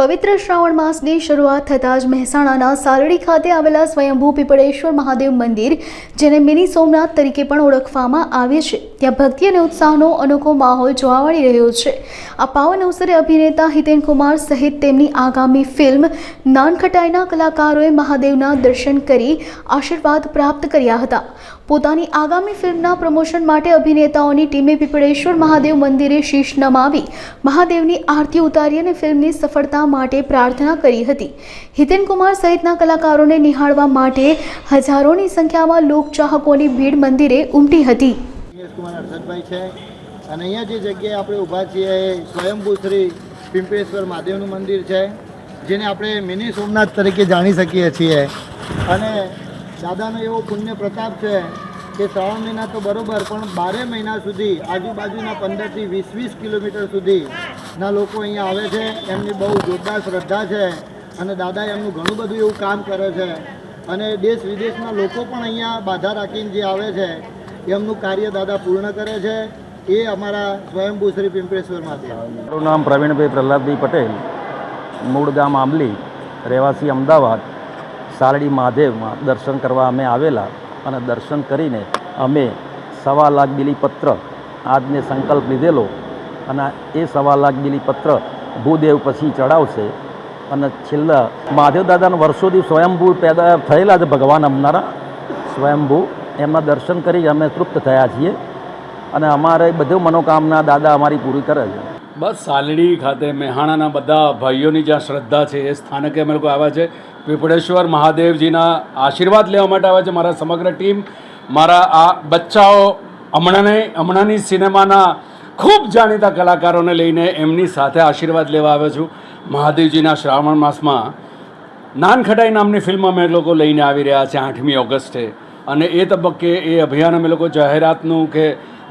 પવિત્ર શ્રાવણ માસની શરૂઆત થતાં જ મહેસાણાના સાલડી ખાતે આવેલા સ્વયંભૂ પીપળેશ્વર મહાદેવ મંદિર, જેને મિની સોમનાથ તરીકે પણ ઓળખવામાં આવે છે. ત્યાં ભક્તિ અને ઉત્સાહનો અનોખો માહોલ જોવા મળી રહ્યો છે. આ પાવન અવસરે અભિનેતા હિતેન કુમાર સહિત તેમની આગામી ફિલ્મ નાનખટાઈના કલાકારોએ મહાદેવના દર્શન કરી આશીર્વાદ પ્રાપ્ત કર્યા હતા. પોતાની આગામી ફિલ્મના પ્રમોશન માટે અભિનેતાઓની ટીમે પીપળેશ્વર મહાદેવ મંદિરે શીશ નમાવી, મહાદેવની આરતી ઉતારી અને ફિલ્મની સફળતા માટે પ્રાર્થના કરી હતી. હિતેન કુમાર સહિતના કલાકારોને નિહાળવા માટે હજારોની સંખ્યામાં લોકચાહકોની ભીડ મંદિરે ઉમટી હતી. છે. અને અહીંયા જે જગ્યાએ આપણે ઊભા છીએ એ સ્વયંભૂ શ્રી પિંપળેશ્વર મહાદેવનું મંદિર છે, જેને આપણે મિની સોમનાથ તરીકે જાણી શકીએ છીએ. અને દાદાનો એવો પુણ્ય પ્રતાપ છે કે શ્રાવણ મહિના તો બરોબર, પણ બારે મહિના સુધી, આજુબાજુના પંદરથી વીસ વીસ કિલોમીટર સુધીના લોકો અહીંયા આવે છે. એમની બહુ જોરદાર શ્રદ્ધા છે અને દાદા એમનું ઘણું બધું એવું કામ કરે છે. અને દેશ વિદેશના લોકો પણ અહીંયા બાધા રાખીને જે આવે છે, એમનું કાર્ય દાદા પૂર્ણ કરે છે. એ અમારા સ્વયંભૂ શ્રી પિંપળેશ્વર મહાદેવ. મારું નામ પ્રવીણભાઈ પ્રહલાદભાઈ પટેલ, મૂળ ગામ આંબલી, રહેવાસી અમદાવાદ, સાલડી મહાદેવમાં દર્શન કરવા અમે આવેલા અને દર્શન કરીને અમે સવા લાખ બિલીપત્ર આજને સંકલ્પ લીધેલો અને એ સવા લાખ બિલીપત્ર ભૂદેવ પછી ચડાવશે. અને છેલ્લા મહાદેવ દાદાના વર્ષોથી સ્વયંભૂ પેદા થયેલા છે ભગવાન અમનારા. સ્વયંભૂ એમના દર્શન કરી અમે તૃપ્ત થયા છીએ. અને અમારે બધું મનોકામના દાદા અમારી પૂરી કરે છે. બસ સાલડી ખાતે મહેહાણાના બધા ભાઈઓની જ્યાં શ્રદ્ધા છે એ સ્થાનકે અમે લોકો આવ્યા છે. પીપળેશ્વર મહાદેવજીના આશીર્વાદ લેવા માટે આવ્યા છે મારા સમગ્ર ટીમ. મારા આ બચ્ચાઓ હમણાંને હમણાંની સિનેમાના ખૂબ જાણીતા કલાકારોને લઈને એમની સાથે આશીર્વાદ લેવા આવ્યો છું. મહાદેવજીના શ્રાવણ માસમાં નાનખટાઈ નામની ફિલ્મ અમે લોકો લઈને આવી રહ્યા છે આઠમી ઓગસ્ટે. અને એ તબક્કે એ અભિયાન અમે લોકો જાહેરાતનું કે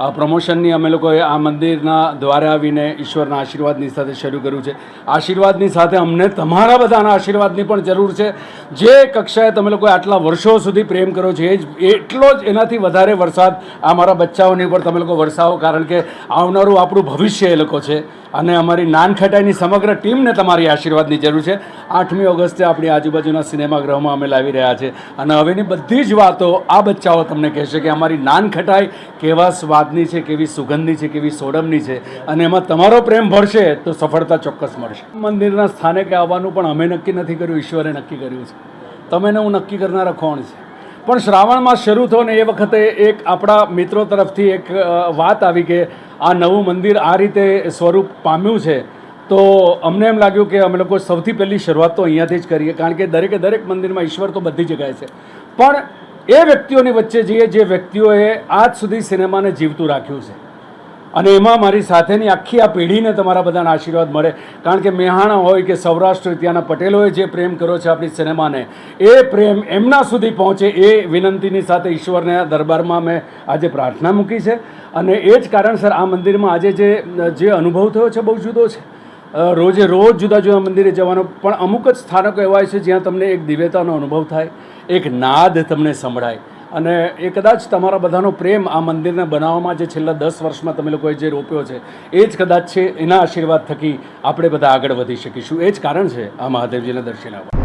પ્રમોશનની અમે લોકોએ આ મંદિરના દ્વારે આવીને ઈશ્વરના આશીર્વાદની સાથે શરૂ કર્યું છે. આશીર્વાદની સાથે અમને તમારા બધાના આશીર્વાદની પણ જરૂર છે. જે કક્ષાએ તમે લોકોએ આટલા વર્ષો સુધી પ્રેમ કરો છો, એ જ, એટલો જ એનાથી વધારે વરસાદ આ મારા બચ્ચાઓની ઉપર તમે લોકો વરસાવો, કારણ કે આવનારું આપણું ભવિષ્ય એ લોકો છે. અને અમારી નાનખટાઈની સમગ્ર ટીમને તમારી આશીર્વાદની જરૂર છે. આઠમી ઓગસ્ટે આપણી આજુબાજુના સિનેમાગૃહમાં અમે લાવી રહ્યા છે. અને હવેની બધી જ વાતો આ બચ્ચાઓ તમને કહેશે કે અમારી નાનખટાઈ કેવા સ્વાદની છે, કેવી સુગંધની છે, કેવી સોડમની છે. અને એમાં તમારો પ્રેમ ભરશે તો સફળતા ચોક્કસ મળશે. મંદિરના સ્થાને કે આવવાનું પણ અમે નક્કી નથી કર્યું, ઈશ્વરે નક્કી કર્યું છે. તમે ને હું નક્કી કરનારા કોણ છે? પણ શ્રાવણમાં શરૂ થયો ને એ વખતે એક આપણા મિત્રો તરફથી એક વાત આવી કે આ નવું મંદિર આ રીતે સ્વરૂપ પામ્યું છે, તો અમને એમ લાગ્યું કે અમે લોકો સૌથી પહેલી શરૂઆત તો અહીંયાથી જ કરીએ, કારણ કે દરેકે દરેક મંદિરમાં ઈશ્વર તો બધી જગ્યાએ છે. પણ એ વ્યક્તિઓની વચ્ચે જઈએ, જે વ્યક્તિઓએ આજ સુધી સિનેમાને જીવતું રાખ્યું છે. અને એમાં મારી સાથેની આખી આ પેઢીને તમારા બધાના આશીર્વાદ મળે. કારણ કે મેહાણા હોય કે સૌરાષ્ટ્ર, ત્યાંના પટેલોએ જે પ્રેમ કર્યો છે આપણી સિનેમાને, એ પ્રેમ એમના સુધી પહોંચે એ વિનંતીની સાથે ઈશ્વરને દરબારમાં મેં આજે પ્રાર્થના મૂકી છે. અને એ જ કારણસર આ મંદિરમાં આજે જે જે અનુભવ થયો છે બહુ જુદો છે. રોજે રોજ જુદા જુદા મંદિરે જવાનો, પણ અમુક જ સ્થાનકો એવા છે જ્યાં તમને એક દિવ્યતાનો અનુભવ થાય, એક નાદ તમને સંભળાય. અને એ કદાચ તમારા બધાનો પ્રેમ આ મંદિરને બનાવવામાં જે છેલ્લા દસ વર્ષમાં તમે લોકોએ જે રોપ્યો છે, એ જ કદાચ છે, એના આશીર્વાદ થકી આપણે બધા આગળ વધી શકીશું. એ જ કારણ છે આ મહાદેવજીના દર્શન આવવા.